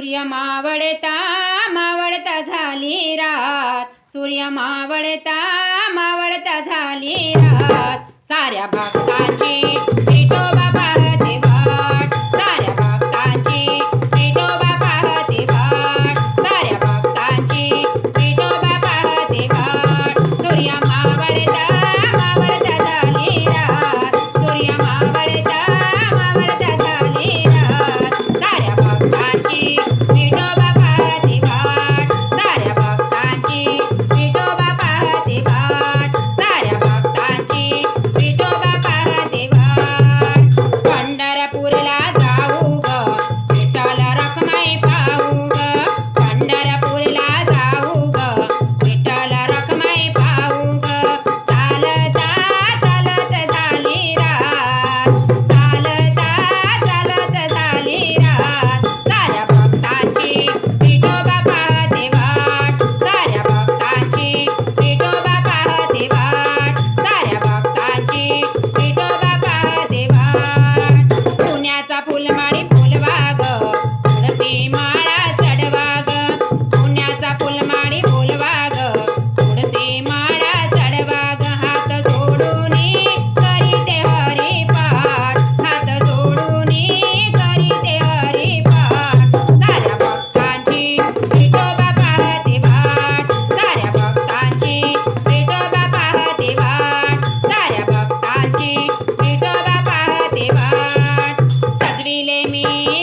सूर्य मावळता मावळता झाली रात. सूर्य मावळता मावळता झाली रात. साऱ्या भक्ताची மணியே